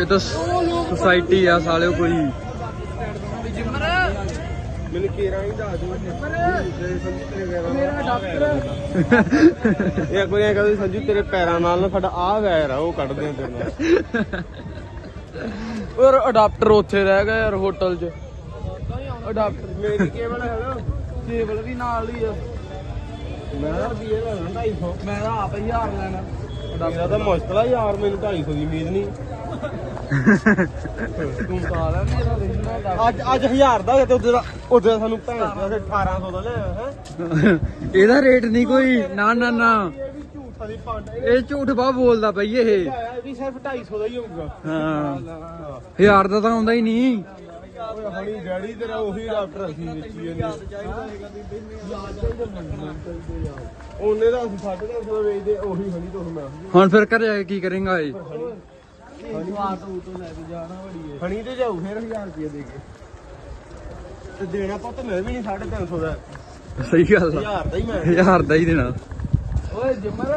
ਇਹ ਤਾਂ ਸੁਸਾਇਟੀ ਆ ਸਾਲਿਓ ਕੋਈ। ਮੈਨੂੰ ਕੇਰਾ ਹੀ ਦੱਸ ਦਿਓ। ਮੇਰਾ ਡਾਕਟਰ ਇਹ ਕੋਈ ਕਹਿੰਦਾ ਸੰਜੂ ਤੇਰੇ ਪੈਰਾਂ ਨਾਲ ਨਾ ਸਾਡਾ ਆ ਵੈਰ ਆ ਉਹ ਕੱਢਦੇ ਤੇਰੇ ਨਾਲ। ਔਰ ਅਡਾਪਟਰ ਉੱਥੇ ਰਹਿ ਗਿਆ ਯਾਰ ਹੋਟਲ 'ਚ। ਅਡਾਪਟਰ ਮੇਰੀ ਕੇਬਲ ਹੈ ਨਾ ਕੇਬਲ ਵੀ ਨਾਲ ਹੀ ਆ। ਮੈਂ ਤਾਂ ਰੁਪਈਏ ਲੈਣਾ 250 ਮੈਂ ਤਾਂ ਆਪ ਹਜ਼ਾਰ ਲੈਣਾ। ਮੇਰਾ ਤਾਂ ਮੁਸ਼ਕਲ ਆ ਯਾਰ ਮੈਨੂੰ 250 ਦੀ ਉਮੀਦ ਨਹੀਂ। ਤੂੰ ਪਾ ਲੈ ਮੇਰਾ ਰਹਿਣਾ ਅੱਜ ਅੱਜ 1000 ਦਾ ਤੇ ਉਹਦੇ ਦਾ ਉਹਦੇ ਦਾ ਸਾਨੂੰ ਭੈਣ ਚੋਦ 1800 ਦਾ ਲਿਆ ਹੈ। ਇਹਦਾ ਰੇਟ ਨਹੀਂ ਕੋਈ। ਨਾ ਨਾ ਨਾ। ਇਹ ਵੀ ਝੂਠਾ ਦੀ ਪੰਡ ਇਹ ਇਹ ਝੂਠ ਬਾ ਬੋਲਦਾ ਬਈ ਇਹ। ਆਇਆ ਇਹ ਵੀ ਸਿਰਫ 250 ਦਾ ਹੀ ਹੋਊਗਾ। ਹਾਂ। ਹਜ਼ਾਰ ਦਾ ਤਾਂ ਆਉਂਦਾ ਹੀ ਨਹੀਂ। ਹਣੀ ਡੈਡੀ ਤੇਰਾ ਉਹੀ ਡਾਕਟਰ ਅਸੀਂ ਵੇਚੀ ਇਹਨੇ ਉਹਨੇ ਦਾ ਅਸੀਂ 350 ਦਾ ਵੇਚਦੇ ਉਹੀ ਹਣੀ ਤੋਂ ਮੈਂ ਹੁਣ ਫਿਰ ਘਰੇ ਜਾ ਕੇ ਕੀ ਕਰੇਗਾ ਇਹ? ਹਣੀ ਤੇ? ਜਾਊ ਫਿਰ 1000 ਰੁਪਏ ਦੇ ਕੇ। ਤੇ ਦੇਣਾ ਪੁੱਤ ਮੈਂ ਵੀ ਨਹੀਂ 350 ਦਾ। ਸਹੀ ਗੱਲ ਆ। 1000 ਦਾ ਹੀ ਮੈਂ ਹਜ਼ਾਰ ਦਾ ਹੀ ਦੇਣਾ। ਓਏ ਜਿਮਰ।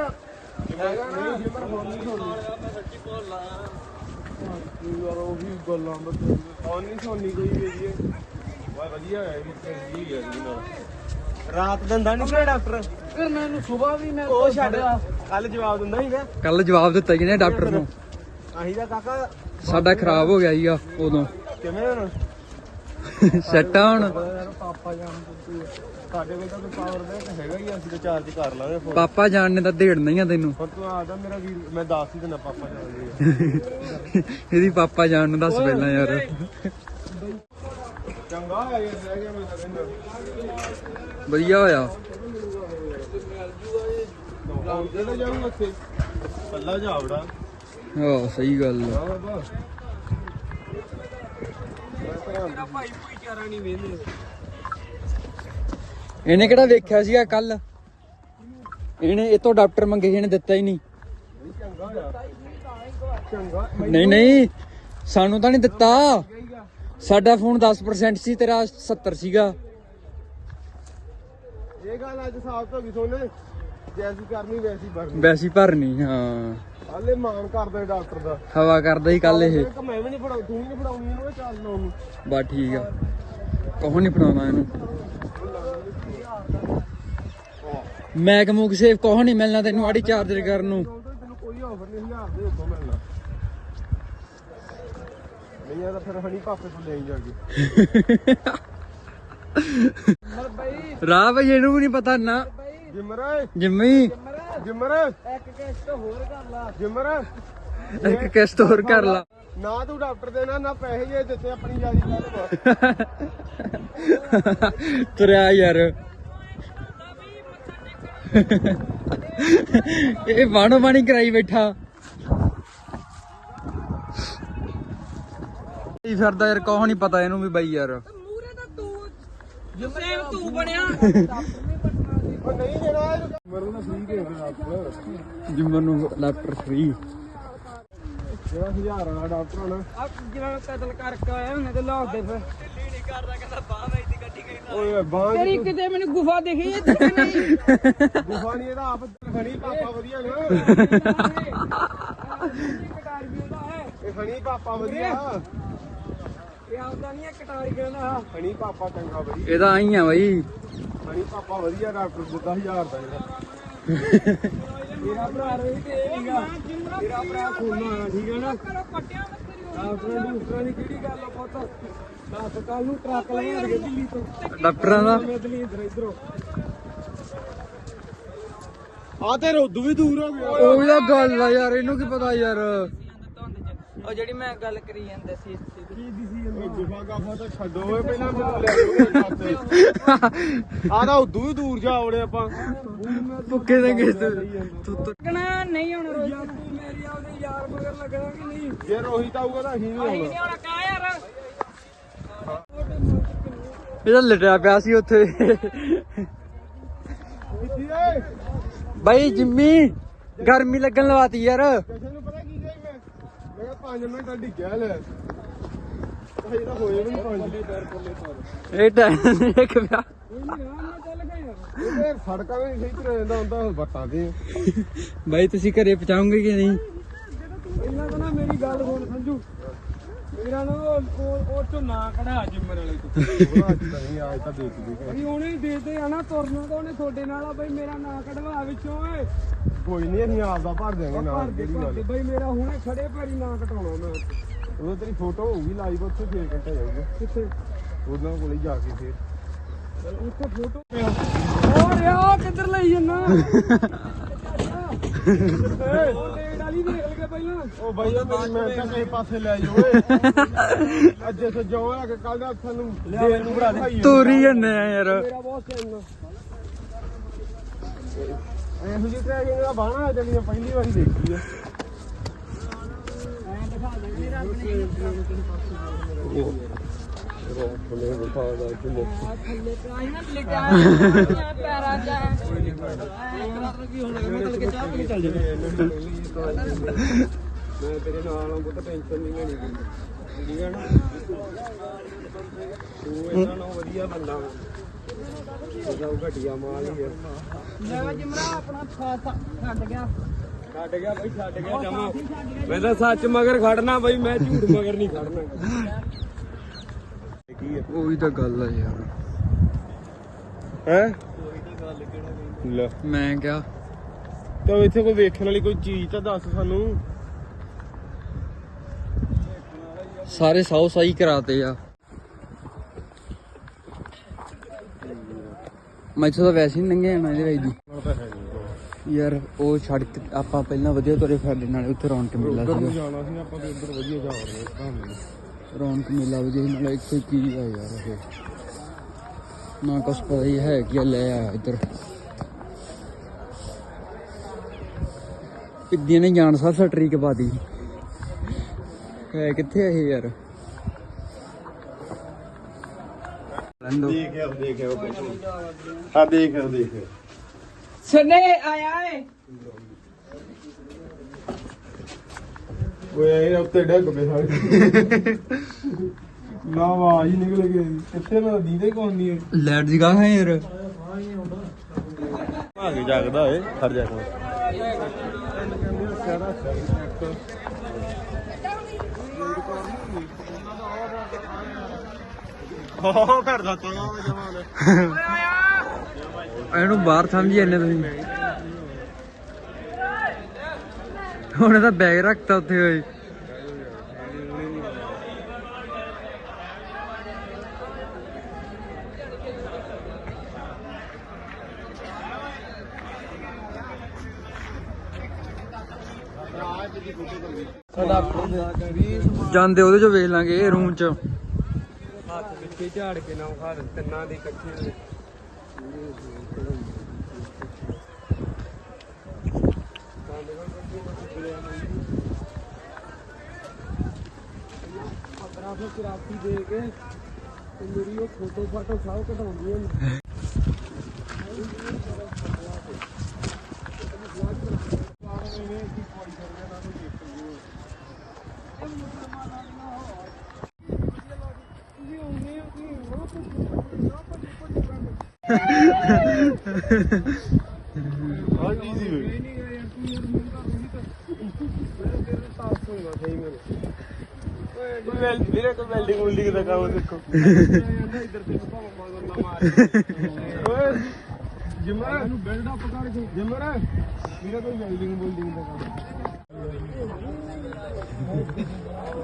ਨਹੀਂ ਜਿਮਰ ਹੁਣ ਨਹੀਂ ਹੋਣੀ ਯਾਰ ਉਹੀ ਗੱਲਾਂ ਬੱਤੇ ਹੁਣ ਨਹੀਂ ਸੋਨੀ ਕੋਈ ਵੇਖੀਏ ਵਾ ਵਧੀਆ ਹੈ ਵੀ ਚੰਗੀ ਹੈ ਜੀ ਨਾਲ। ਰਾਤ ਦਿੰਦਾ ਨਹੀਂ ਕਿਹੜਾ ਡਾਕਟਰ? ਫਿਰ ਮੈਨੂੰ ਸਵੇਰ ਵੀ ਮੈਂ ਉਹ ਛੱਡ ਕੱਲ ਜਵਾਬ ਦਿੰਦਾ ਸੀ ਨਾ। ਕੱਲ ਜਵਾਬ ਦਿੱਤਾ ਜੀ ਨੇ ਡਾਕਟਰ ਨੂੰ। ਆਹੀ ਦਾ ਕਾਕਾ। ਸਾਡਾ ਖਰਾਬ ਹੋ ਗਿਆ ਸੀਗਾ ਉਦੋਂ। ਕਿਵੇਂ ਹੁਣ? ਸੈੱਟ ਆ ਹੁਣ। ਯਾਰ ਪਾਪਾ ਜਾਨ ਸਾਡੇ ਕੋਲ ਤਾਂ ਪਾਵਰ ਬੈਂਕ ਹੈਗਾ ਹੀ ਆ, ਅਸੀਂ ਤਾਂ ਚਾਰਜ ਕਰ ਲਾਂਗੇ ਫੋਨ ਪਾਪਾ ਜਾਣ ਨੇ ਤਾਂ ਢੇੜਨਾ ਹੀ ਆ ਤੈਨੂੰ। ਹੁਣ ਤੂੰ ਆਦਾ ਮੇਰਾ ਵੀਰ ਮੈਂ ਦੱਸ ਹੀ ਦਿੰਦਾ ਪਾਪਾ ਜਾਨ ਦੀ ਇਹਦੀ ਪਾਪਾ ਜਾਣ ਨੂੰ ਦੱਸ ਪਹਿਲਾਂ ਯਾਰ। ਚੰਗਾ ਹੈ ਯਾਰ ਰਹਿ ਗਿਆ ਮੈਂ ਤਾਂ ਕਹਿੰਦਾ ਵਧੀਆ ਹੋਇਆ। ਤਾਂ ਜਾਊਂ ਉੱਥੇ ਪੱਲਾ ਜਾਵੜਾ। ਹਾਂ ਸਹੀ ਗੱਲ ਆ। ਭਾਈ ਭਾਈਚਾਰਾ ਨਹੀਂ ਵੇਂਦੇ ਇਹਨੇ ਕਿਹੜਾ ਵੇਖਿਆ ਸੀਗਾ ਕੱਲ ਇਹਨੇ ਇਹ ਤੋਂ ਡਾਕਟਰ ਮੰਗੇ ਸੀ ਇਹਨੇ ਦਿੱਤਾ ਹੀ ਨਹੀਂ। ਨਹੀਂ ਨਹੀਂ ਸਾਨੂੰ ਤਾਂ ਨਹੀਂ ਦਿੱਤਾ। ਸਾਡਾ ਫੋਨ 10% ਸੀ ਤੇਰਾ 70 ਸੀਗਾ। ਇਹ ਗੱਲ ਅੱਜ ਸਾਫ਼ ਹੋ ਗਈ ਸੋਨੇ। ਜੈਸੀ ਕਰਨੀ ਵੈਸੀ ਭਰਨੀ। ਵੈਸੀ ਭਰਨੀ ਹਾਂ। ਹਾਲੇ ਮਾਨ ਕਰਦੇ ਡਾਕਟਰ ਦਾ। ਹਵਾ ਕਰਦਾ ਹੀ ਕੱਲ ਇਹ। ਕਿ ਮੈਂ ਵੀ ਨਹੀਂ ਪੜਾਉ ਤੂੰ ਵੀ ਨਹੀਂ ਪੜਾਉਣੀ ਇਹਨੂੰ ਇਹ ਚੱਲ ਲਾਉਣ ਨੂੰ ਬਾ ਠੀਕ ਆ। ਕੋਹ ਨਹੀਂ ਫੜਾਉਣਾ ਇਹਨੂੰ? ਮੈਕ ਮੂਕ ਸੇਫ ਕੋਹ ਨਹੀਂ ਮਿਲਣਾ ਤੈਨੂੰ ਆੜੀ ਚਾਰਜਰ ਕਰਨ ਨੂੰ। ਤੈਨੂੰ ਕੋਈ ਆਫਰ ਨਹੀਂ ਹਜ਼ਾਰ ਦੇ ਉੱਤੋਂ ਮਿਲਣਾ। ਨਹੀਂ ਆ ਤਾਂ ਫਿਰ ਹਣੀ ਪਾਪੇ ਤੋਂ ਲੈ ਜਾ ਕੇ। ਰਾਹ ਬਈ ਇਹਨੂੰ ਵੀ ਨਹੀਂ ਪਤਾ ਨਾ। ਜਿਮਰ ਜਿੰਮੀ। ਜਿਮਰ। ਇੱਕ ਕਿਸ਼ਤ ਹੋਰ ਕਰ ਲਾ। ਜਿਮਰ। ਇੱਕ ਕਿਸ਼ਤ ਹੋਰ ਕਰ ਲਾ। ਨਾ ਤੂੰ ਡਾਕਟਰ ਦੇ ਨਾ ਨਾ ਪੈਸੇ ਜੇ ਦਿੱਤੇ ਆਪਣੀ ਯਾਰੀ ਕਰ ਤੁਰਿਆ ਯਾਰ। ਇਹ ਬਾਣੋ ਬਾਣੀ ਕਰਾਈ ਬੈਠਾ। ਕੀ ਫਿਰਦਾ ਯਾਰ ਕੋਹ ਨਹੀਂ ਪਤਾ ਇਹਨੂੰ ਵੀ ਬਾਈ ਯਾਰ। ਮਰੂ ਨਾ ਫ੍ਰੀ ਦੇ ਦੇ ਡਾਕਟਰ ਜਿੰਮਰ ਨੂੰ ਲੈਪਟਰ ਫ੍ਰੀ ਜਿਹੜਾ ਹਜ਼ਾਰ ਵਾਲਾ ਡਾਕਟਰ ਹੋਣਾ ਜਿਵੇਂ ਕਤਲ ਕਰਕੇ ਆਇਆ ਉਹਨੇ ਤੇ ਲਾਹ ਦੇ ਫਿਰ। ਓਏ ਬਾਂਹ ਤੇਰੀ ਕਿਤੇ ਮੈਨੂੰ ਗੁਫਾ ਦਿਖੀ ਇੱਥੇ ਨਹੀਂ? ਗੁਫਾ ਨਹੀਂ ਇਹਦਾ ਆਪ ਹਣੀ ਪਾਪਾ ਵਧੀਆ ਨਾ। ਇਹ ਹਣੀ ਪਾਪਾ ਵਧੀਆ। ਇਹ ਆਉਂਦਾ ਨਹੀਂ ਕਟਾਰੀ ਕਹਿੰਦਾ ਹਣੀ ਪਾਪਾ ਚੰਗਾ ਵਧੀਆ ਇਹਦਾ ਆਈ ਆ ਬਾਈ। ਹਣੀ ਪਾਪਾ ਵਧੀਆ ਡਾਕਟਰ ਜਿੱਦਾਂ ਹਜ਼ਾਰ ਦਾ ਜਿਹੜਾ ਮੇਰਾ ਭਰਾ ਰੋਈ ਤੇ ਇਹ ਨਹੀਂਗਾ ਤੇਰਾ ਭਰਾ ਖੋਨਾ ਠੀਕ ਹੈ ਨਾ? ਡਾਕਟਰਾਂ ਦੀ ਉਸਤਰਾਂ ਦੀ ਕਿਹੜੀ ਗੱਲ ਆ ਪੁੱਤ? ਦੱਸ ਕੱਲ ਨੂੰ ਟਰੱਕ ਲਵਾਂਗੇ ਦਿੱਲੀ ਤੋਂ। ਡਾਕਟਰਾਂ ਦਾ? ਦਿੱਲੀ ਇਧਰ ਇਧਰੋਂ। ਆ ਤੇ ਰੋਦੂ ਵੀ ਦੂਰ ਹੋ ਗਿਆ। ਉਹ ਤਾਂ ਗੱਲ ਆ ਯਾਰ ਇਹਨੂੰ ਕੀ ਪਤਾ ਯਾਰ? ਉਹ ਜਿਹੜੀ ਮੈਂ ਗੱਲ ਕਰੀ ਜਾਂਦਾ ਸੀ ਗੁਫਾ ਗਾਫਾ ਤਾਂ ਛੱਡੋ ਓਏ ਪਹਿਲਾਂ ਮੈਨੂੰ ਲੈ ਜਾਓ ਆ ਤਾਂ ਉਦੋਂ ਵੀ ਦੂਰ ਜਾ ਵੜੇ ਆਪਾਂ। ਭੁੱਕੇ ਦੇ ਕਿਸ ਤੂੰ ਲੱਗਣਾ ਨਹੀਂ ਹੁਣ ਰੋਜ਼। ਤੂੰ ਮੇਰੀ ਆਪਦੇ ਯਾਰ ਮਗਰ ਲੱਗਣਾ ਕਿ ਨਹੀਂ। ਜੇ ਰੋਹਿਤ ਆਊਗਾ ਤਾਂ ਅਸੀਂ ਨਹੀਂ ਆਉਣਾ ਹੁਣ ਕਾ ਯਾਰ? ਇਹਦਾ ਲਟਿਆ ਪਿਆ ਸੀ ਉੱਥੇ। ਬਾਈ ਜਿੰਮੀ ਗਰਮੀ ਲੱਗਣ ਲਵਾਤੀ ਯਾਰ ਕਿਸੇ ਨੂੰ ਪਤਾ ਕੀ ਕਹੀ ਮੈਂ ਮੈਂ ਕਿਹਾ 5 ਮਿੰਟ ਡਿੱਗਿਆ ਲੈ। ਇਹ ਤਾਂ ਹੋਏ ਵੀ ਨਹੀਂ 5 ਮਿੰਟ ਇਹ ਟਾਈਮ ਇੱਕ ਪਿਆ ਇਹ ਤੇ ਸੜਕਾਂ ਵੀ ਸਹੀ ਤੁਰਿਆ ਜਾਂਦਾ ਹੁੰਦਾ ਬੱਟਾਂ ਤੇ ਬਾਈ ਤੁਸੀਂ ਘਰੇ ਪਹੁੰਚਾਉਂਗੇ ਕਿ ਨਹੀਂ? ਪਹਿਲਾਂ ਤਾਂ ਨਾ ਮੇਰੀ ਗੱਲ ਸੁਣ ਸੰਜੂ ਮੇਰਾ ਨਾ ਉਹ ਉਹ- ਉਹ ਚੋਂ ਨਾ ਕਢਾ ਜਿੰਮਰ ਵਾਲੇ ਤੋਂ। ਉਹਦਾ ਅੱਜ ਤਾਂ ਨਹੀਂ ਆਜ ਤਾਂ ਦੇਖ ਦੇ ਬਈ ਉਹਨੇ ਦੇਤੇ ਆ ਨਾ ਤੁਰਨਾ ਤਾਂ ਉਹਨੇ ਤੁਹਾਡੇ ਨਾਲ ਆ ਬਈ ਮੇਰਾ ਨਾਂ ਕਢਵਾ ਵਿੱਚੋਂ ਓਏ। ਕੋਈ ਨਹੀਂ ਅਸੀਂ ਆਪਦਾ ਭਰ ਦਿਆਂਗੇ ਨਾਲ ਭਰ ਦੇ ਭਰ ਦੇ। ਬਈ ਮੇਰਾ ਹੁਣੇ ਖੜੇ ਪੈਰੀ ਨਾਂ ਕਟਾਉਣਾ ਮੈਂ। ਉਹ ਤੇਰੀ ਫੋਟੋ ਹੋਊਗੀ ਲਾਈਵ ਉੱਥੇ ਫੇਰ ਘੰਟਾ ਜਾਊਗਾ। ਕਿੱਥੇ? ਉਹਨਾਂ ਕੋਲ ਜਾ ਕੇ ਫੇਰ। ਉੱਥੇ ਫੋਟੋ ਹੋਰ ਯਾ ਕਿੱਧਰ ਲਈ ਜੰਨਾ ਏ ਉਹ ਲੇਟ ਵਾਲੀ ਦੇਖ ਲਗੇ ਪਹਿਲਾਂ ਉਹ ਬਾਈ ਉਹ ਮੇਰੀ ਮੈਂ ਤਾਂ ਕਿਸੇ ਪਾਸੇ ਲੈ ਜਾਓ ਓਏ। ਅੱਜ ਇੱਥੇ ਜਾਓ ਆ ਕੇ ਕੱਲ ਦਾ ਸਾਨੂੰ ਦੇਰ ਨੂੰ ਬਣਾ ਦੇ। ਤੋਰੀ ਜੰਨੇ ਆ ਯਾਰ। ਮੇਰਾ ਬਹੁਤ ਚੈਨ ਇਹੋ ਜਿਹੀ ਟ੍ਰੈਕਿੰਗ ਦਾ ਬਾਣਾ ਜਿਹੜੀ ਮੈਂ ਪਹਿਲੀ ਵਾਰੀ ਦੇਖੀ ਆ ਰੋਣੇ ਬਿਠਾ ਦਾ ਕਿ ਥੱਲੇ ਕਾਈ ਨਾ ਲਿਖਿਆ ਪੈਰਾਂ ਚ ਮੈਂ ਤੇਰੇ ਨਾਲ ਆਉਂਗਾ ਤਾਂ ਟੈਨਸ਼ਨ ਨਹੀਂ ਲੈਣੀ ਠੀਕ ਹੈ ਨਾ ਤੂੰ ਇਹਨਾਂ ਨੂੰ ਵਧੀਆ ਬੰਦਾ ਵਾ ਜਾਉ ਘਟਿਆ ਮਾਲ ਹੀ ਆ ਮੈਂ ਜਿਮਰਾ ਆਪਣਾ ਖਾਸਾ ਛੱਡ ਗਿਆ ਛੱਡ ਗਿਆ ਬਈ ਛੱਡ ਗਿਆ ਜਮਾ ਮੈਂ ਤਾਂ ਸੱਚ ਮਗਰ ਖੜਨਾ ਬਈ, ਮੈਂ ਝੂਠ ਮਗਰ ਨਹੀਂ ਖੜਨਾ। ਕੀ ਹੈ ਉਹੀ ਤਾਂ ਗੱਲ ਆ ਯਾਰ। ਹੈ? ਲੈ। ਮੈਂ ਕਿਹਾ। ਤਾਂ ਇੱਥੇ ਕੋਈ ਵੇਖਣ ਵਾਲੀ ਕੋਈ ਚੀਜ਼ ਤਾਂ ਦੱਸ ਸਾਨੂੰ। ਸਾਰੇ ਸਾਉ ਸਾਈ ਕਰਾਤੇ ਆ। ਮੈਂ ਇੱਥੋਂ ਤਾਂ ਵੈਸੇ ਹੀ ਨੰਗੇ ਆਣਾ ਇਹਦੇ ਵਿੱਚ ਦੀ। ਹੁਣ ਤਾਂ ਹੈ ਨਹੀਂ ਯਾਰ ਉਹ ਸੜਕ ਆਪਾਂ ਪਹਿਲਾਂ ਵਧੀਆ ਤੁਰੇ ਫਿਰਦੇ ਨਾਲੇ ਉੱਥੇ ਰੌਣਕ ਮੇਲਾ ਉਧਰ ਨੂੰ ਸੀਗਾ ਜਾਣਾ ਸੀ ਆਪਾਂ ਤੇ ਉਧਰ ਵਧੀਆ ਜਾ ਰਹੇ ਹਾਂ ਰੌਣਕ ਮੇਲਾ ਸੀ, ਨਾਲੇ ਇੱਥੇ ਕੀ ਆ ਯਾਰ ਇਹ। ਨਾ ਕੁਛ ਪਤਾ ਹੀ ਹੈ ਕੀ ਲੈ ਆ ਇੱਧਰ। ਪਿੱਦੀਆਂ ਨੇ ਜਾਣ ਸਾਰ ਸਟਰੀ ਪਾਦੀ ਹੈ। ਕਿੱਥੇ ਆ ਇਹ ਯਾਰ? ਦੇਖਿਆ ਦੇਖਿਆ ਆ ਦੇਖ। ਦੇਖ ਸਨੇ ਆਇਆ ਏ। ਓਏ ਇਹ ਉੱਤੇ ਡੱਗ ਪਏ ਸਾਰੇ। ਨਾ ਆਵਾਜ਼ ਹੀ ਨਿਕਲ ਗਈ ਕਿੱਥੇ ਨਾ ਦੀਦੇ ਕੋਲ ਨਹੀਂ ਲੈਟ ਜਗਾ ਹੈ ਯਾਰ। ਆ ਕੇ ਜਾਗਦਾ ਓਏ ਹਰ ਜਾ ਕੇ ਹੋ ਕਰਦਾ ਤਾਂ ਜਮਾਨ ਇਹਨੂੰ ਬਾਹਰ ਸਮਝੀ ਜਾਂਦੇ ਤੁਸੀਂ। ਹੁਣ ਇਹਦਾ ਬੈਗ ਰੱਖਤਾ ਉੱਥੇ ਹੋਏ ਜਾਂਦੇ ਉਹਦੇ ਚੋਂ ਵੇਖ ਲਾਂਗੇ ਰੂਮ ਚ। ਹੱਥ ਪਿੱਛੇ ਝਾੜ ਕੇ ਨਾ ਖਾ ਤਿੰਨਾਂ ਦੇ ਇਕੱਠੇ 1500 ਕਿਰਾਤੀ ਦੇ ਕੇ ਤੇ ਮੇਰੀ ਉਹ ਫੋਟੋ ਫਾਟੋ ਸਾਹ ਕਢਾਉਂਦੀਆਂ ਨੇ ਹਾਂਜੀ ਜੀ।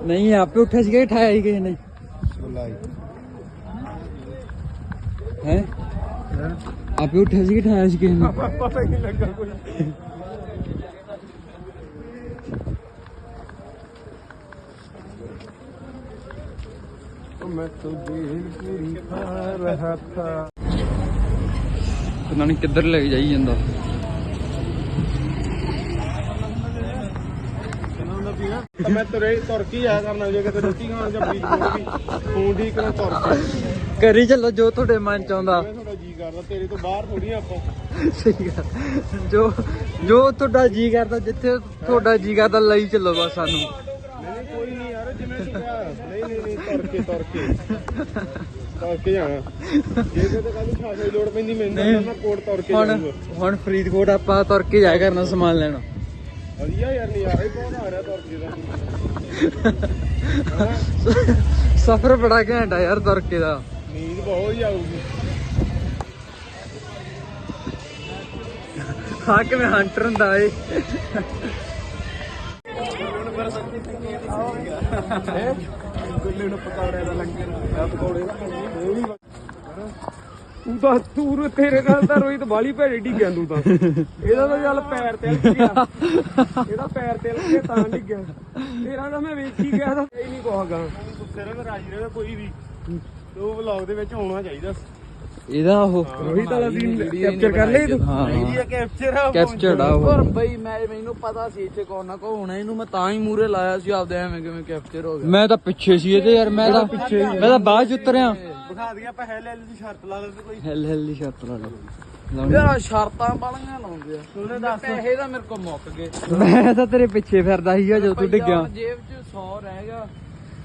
ਨਹੀਂ, ਆਪੇ ਉੱਠਿਆ ਸੀਗਾ ਕਿ ਠਾਇਆ ਹੀ ਕਿਸੇ ਨੇ ਹੈ? ਆਪੇ ਉੱਠਿਆ ਸੀ ਕਿ ਠਾਇਆ ਸੀ ਕਿਸੇ ਪਤਾ ਨਹੀਂ। ਲੱਗਾ ਕੋਈ मैं तो दिल पूरी खा रहा था ਪਤਾ ਨਹੀਂ ਕਿੱਧਰ ਲੈ ਕੇ ਜਾਈ ਜਾਂਦਾ ਤਾਂ ਮੈਂ ਤੁਰੇ ਤੁਰ ਕੇ ਹੀ ਆਇਆ ਕਰਨਾ ਜੇ ਕਿਤੇ ਰੋਟੀ ਖਾਣ ਜਾਂ ਬੀਜ ਬੂਜ ਵੀ ਫੋਨ ਠੀਕ ਕਰੋ ਤੁਰ ਕੇ ਕਰੀ ਚੱਲੋ ਜੋ ਤੁਹਾਡੇ ਮਨ ਚ ਆਉਂਦਾ ਮੈਂ ਤੁਹਾਡਾ ਜੀ ਕਰਦਾ ਤੇਰੇ ਤੋਂ ਬਾਹਰ ਥੋੜੀ ਆਪਾਂ ਸਹੀ ਗੱਲ ਜੋ ਜੋ ਤੁਹਾਡਾ ਜੀ ਕਰਦਾ ਜਿੱਥੇ ਤੁਹਾਡਾ ਜੀ ਕਰਦਾ ਲਈ ਚੱਲੋ ਬਸ ਸਾਨੂੰ ਨਹੀਂ ਨਹੀਂ ਕੋਈ ਨਹੀਂ ਯਾਰ ਜਿਵੇਂ ਤੂੰ ਕਿਹਾ। ਨਹੀਂ ਨਹੀਂ ਨਹੀਂ ਤੁਰ ਕੇ ਤੁਰ ਕੇ ਤੁਰ ਕੇ ਜਾਣਾ। ਜੇ ਕਿਤੇ ਕੱਲ ਨੂੰ ਖਾਸੇ ਲੋੜ ਪੈਂਦੀ ਮੈਨੂੰ ਤਾਂ ਮੈਂ ਕੋਟ ਤੁਰ ਕੇ ਹੁਣ ਜਾਊਂਗਾ। ਹੁਣ ਫਰੀਦਕੋਟ ਆਪਾਂ ਤੁਰ ਕੇ ਜਾਇਆ ਕਰਨਾ ਸਮਾਨ ਲੈਣਾ। ਵਧੀਆ ਯਾਰ ਨਜ਼ਾਰਾ ਹੀ ਬਹੁਤ ਆ ਰਿਹਾ ਤੁਰ ਕੇ ਦਾ। ਸਫ਼ਰ ਬੜਾ ਘੈਂਟ ਆ ਯਾਰ ਤੁਰ ਕੇ ਦਾ। ਨੀਂਦ ਬਹੁਤ ਹੀ ਆਊਗੀ। ਹਾਂ ਕਿਵੇਂ ਹੰਟਰ ਹੁੰਦਾ ਏ। ਗੁੱਲੇ ਨੂੰ ਪਕੌੜੇ ਦਾ ਲੰਗਰ ਆ ਪਕੌੜੇ ਦਾ ਉਹ ਵੀ ਤੂੰ ਤਾਂ ਤੂੰ ਤੇਰੇ ਨਾਲ ਤਾਂ ਰੋਹਿਤ ਬਾਲੀ ਭੈੜੀ ਡਿੱਗਿਆ ਤੂੰ ਤਾਂ? ਇਹਦਾ ਤਾਂ ਚੱਲ ਪੈਰ ਤੇ ਲੱਗ ਗਿਆ ਇਹਦਾ ਪੈਰ ਤੇ ਲੱਗ ਗਿਆ ਤਾਂ ਡਿੱਗਿਆ ਤੇਰਾ ਤਾਂ ਮੈਂ ਵੇਖੀ ਗਿਆ ਤਾਂ। ਇਹ ਨਹੀਂ ਕਹਾਂਗਾ ਤੇਰੇ ਨਾਲ ਰਾਜੀ ਰਹੇ ਕੋਈ ਵੀ। ਉਹ ਵਲੌਗ ਦੇ ਵਿੱਚ ਹੋਣਾ ਚਾਹੀਦਾ। ਇਹਦਾ ਉਹ ਰੋਹਿਤ ਵਾਲਾ ਸੀਨ ਕੈਪਚਰ ਕਰ ਲਈ ਤੂੰ। ਹਾਂ। ਇਹ ਕੈਪਚਰ ਆ ਕੈਪਚਰਡ ਆ ਪਰ ਉਹ। ਬਈ ਮੈਂ ਮੈਨੂੰ ਪਤਾ ਸੀ ਇੱਥੇ ਕੌਣ ਨਾ ਕੌਣ ਹੋਣਾ ਇਹਨੂੰ ਮੈਂ ਤਾਂ ਹੀ ਮੂਰੇ ਲਾਇਆ ਸੀ ਆਪਦੇ ਐਵੇਂ ਕਿਵੇਂ ਕੈਪਚਰ ਹੋ ਗਿਆ। ਮੈਂ ਤਾਂ ਪਿੱਛੇ ਸੀ ਇਹਦੇ ਯਾਰ ਮੈਂ ਤਾਂ ਮੈਂ ਤਾਂ ਬਾਅਦ ਚ ਉਤਰਿਆ। ਦਿਖਾ ਦਈਏ ਆਪਾਂ ਹੈਲ ਹੈਲ ਦੀ ਸ਼ਰਤ ਲਾ ਲੈਂਦੇ ਕੋਈ। ਹਿਲ ਹਿਲ ਦੀ ਛੱਤ ਲਾ ਲਓ। ਯਾਰ ਸ਼ਰਤਾਂ ਬਾਲੀਆਂ ਲਾਉਂਦੇ ਆ ਉਹਨੇ ਦੱਸ। ਪੈਸੇ ਤਾਂ ਮੇਰੇ ਕੋਲ ਮੁੱਕ ਗਏ। ਮੈਂ ਤਾਂ ਤੇਰੇ ਪਿੱਛੇ ਫਿਰਦਾ ਸੀਗਾ ਜਦੋਂ ਤੂੰ ਡਿੱਗਿਆ। ਜੇਬ 'ਚ 100 ਰਹਿ ਗਿਆ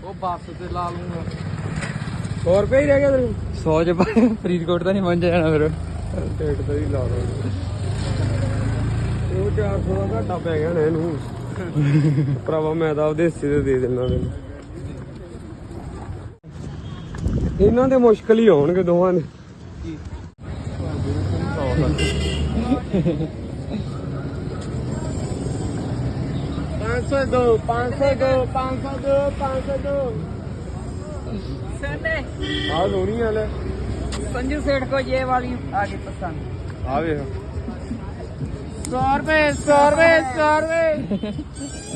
ਉਹ ਬੱਸ ਤੇ ਲਾ ਲੂੰਗਾ 100 ਰੁਪਏ ਹੀ ਰਹਿ ਗਿਆ ਤੇਰੇ 100 ਚ ਪਾ- ਫਰੀਦਕੋਟ ਤਾਂ ਨਹੀਂ ਪਹੁੰਚ ਜਾਣਾ ਫਿਰ। ਟਿਕਟ ਤਾਂ ਹੀ ਲਾ ਦੋ ਉਹ 400 ਦਾ ਘਾਟਾ ਪੈ ਗਿਆ ਨਾ ਇਹਨੂੰ। ਭਰਾਵਾ ਮੈਂ ਤਾਂ ਆਪਦੇ ਹਿੱਸੇ ਦੇ ਦੇ ਦਿੰਦਾ ਤੈਨੂੰ। ਇਹਨਾਂ ਦੇ ਮੁਸ਼ਕਲ ਹੀ ਹੋਣਗੇ ਦੋਵਾਂ ਦੇ। ਪੰਜ ਸੌ ਦੋ ਪੰਜ ਸੌ ਦੋ ਪੰਜ ਸੌ ਦੋ ਪੰਜ ਸੌ ਦੋ। ਸੰਡੇ ਆਹ ਲੋਣੀ ਵਾਲੇ संजू सेठ को ये वाली आ गई पसंद ਆ ਵੇਖ सौ रुपए सौ रुपए सौ रुपए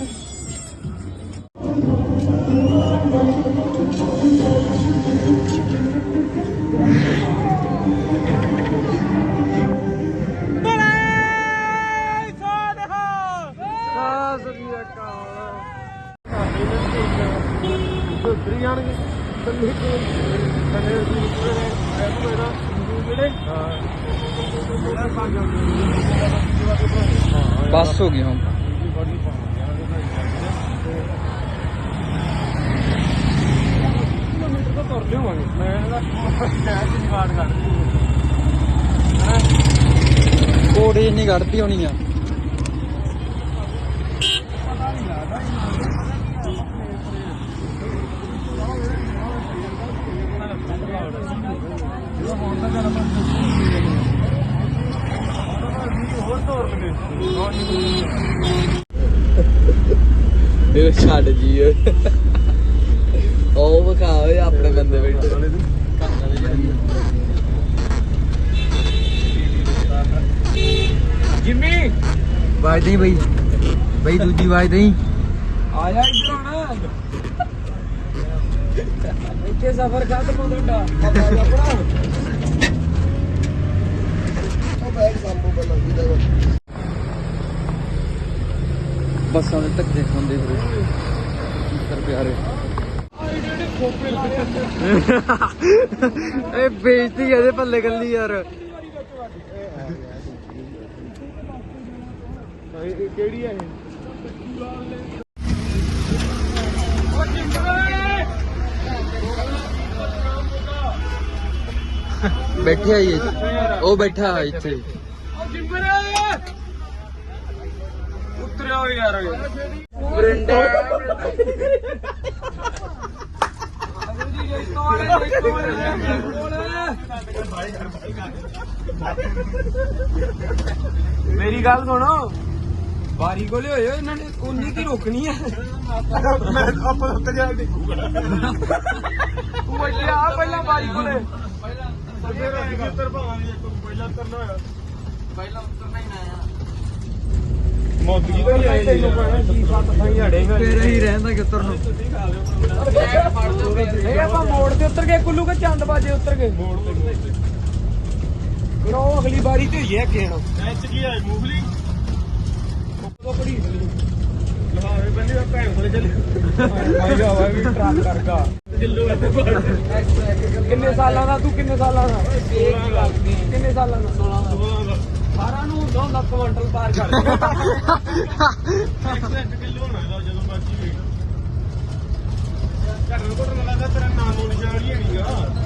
ਉੱਤਰੀ ਜਾਣਗੇ ਕੱਲੇ ਕੋਲ ਕੱਲੇ ਐਸੂ ਇਹਦਾ ਜਿਹੜੇ ਹਾਂ ਉਹਦਾ ਭਾਗ ਬੱਸ ਹੋ ਗਈ ਹੁਣ ਕਿਲੋਮੀਟਰ ਤੋਂ ਤੁਰ ਲਿਆਵਾਂਗੇ ਮੈਂ ਇਹਦਾ ਸ਼ਹਿਰ ਦੀ ਜਵਾੜ ਕਰ ਕੋੜੇ ਇੰਨੀ ਕੱਢਦੀ ਹੋਣੀ ਆ ਹੋਰ ਤੋਰ ਲਗੇ ਇਹ ਛੱਡ ਜੀ ਓਏ ਉਹ ਵਿਖਾ ਓਏ ਆਪਣੇ ਬੰਦੇ ਬੈਠੇ ਜਿੰਮੀ। ਵਾਜ ਨਹੀਂ ਬਈ। ਬਈ ਦੂਜੀ ਵਾਜ ਨਹੀਂ ਆ ਜਾ ਇੱਧਰ ਆਣਾ ਇੱਥੇ ਸਫ਼ਰ ਖਤਮ ਹੋ ਤੁਹਾਡਾ। ਬੱਸਾਂ ਦੇ ਧੱਕੇ ਖਾਂਦੇ ਫਿਰ ਮਿੱਤਰ ਪਿਆਰੇ। ਇਹ ਬੇਇੱਜ਼ਤੀ ਇਹਦੇ ਪੱਲੇ ਕੱਲੀ ਯਾਰ। ਕਿਹੜੀ ਹੈ ਇਹ ਬੈਠੇ ਆਈਏ ਉਹ ਬੈਠਾ ਇੱਥੇ। ਉਤਰਿਆ ਯਾਰ। ਮੇਰੀ ਗੱਲ ਸੁਣੋ। ਬਾਰੀ ਕੋਲੇ ਹੋਏ ਹੋ ਇਹਨਾਂ ਨੇ ਉਨੀ ਕੀ ਰੋਕਣੀ ਹੈ ਮੈਂ ਆਪਾਂ ਉੱਤੇ ਜਾ ਤੂੰ ਇੱਥੇ ਆ ਪਹਿਲਾਂ ਬਾਰੀ ਕੋਲੇ ਪਹਿਲਾਂ ਉੱਤਰ ਭਾਵਾਂਗੇ ਇੱਕ ਪਹਿਲਾਂ ਉਤਰਨਾ ਹੋਇਆ। ਪਹਿਲਾਂ ਉਤਰਨਾ ਹੀ ਨਾ ਆ ਮੌਦਗੀ ਤਾਂ ਹੀ ਆਈ ਤੈਨੂੰ ਕਹਿਣਾ ਕੀ ਸੱਤ ਥਾਈ ਹੜੇਗਾ ਫੇਰ ਹੀ ਰਹਿੰਦਾ ਕਿੱਧਰ ਨੂੰ। ਇਹ ਆਪਾਂ ਮੋੜ ਤੇ ਉਤਰ ਗਏ ਕੁੱਲੂ ਕੇ ਚੰਦ ਬਾਜੇ ਉਤਰ ਗਏ। ਮੋੜ ਤੇ ਫਿਰ ਉਹ ਅਗਲੀ ਵਾਰੀ ਤੇ ਹੀ ਹੈ ਕਿਹੜਾ ਐਚ ਕੀ ਹੈ ਮੂਫਲੀ ਉਹ ਬੜੀ ਲਹਾਵੇ ਬੰਦੇ ਦਾ ਭੈਣ ਕੋਲੇ ਚੱਲੇ। ਆਇਆ ਵਾ ਵੀ ਟਰੱਕ ਕਰਗਾ ਕਿੰਨੇ ਸਾਲਾਂ ਦਾ ਤੂੰ ਕਿੰਨੇ ਸਾਲਾਂ ਦਾ? 16 ਦਾ ਕਿੰਨੇ ਸਾਲਾਂ ਦਾ? 16 ਦਾ। 18 ਨੂੰ ਹੁੰਦਾ ਹੁੰਦਾ ਕੁਆਂਟਲ ਪਾਰ ਕਰ। 100 ਕਿਲੋ ਹੋਣਾ ਇਹਦਾ ਜਦੋਂ ਮਰਜ਼ੀ ਵੇਖ। ਘਟਣ ਘਟਣ ਲੱਗਾ ਤੇਰਾ ਨਾਮ ਨੂੰ ਨਿਸ਼ਾਨ ਹੀ ਨਹੀਂਗਾ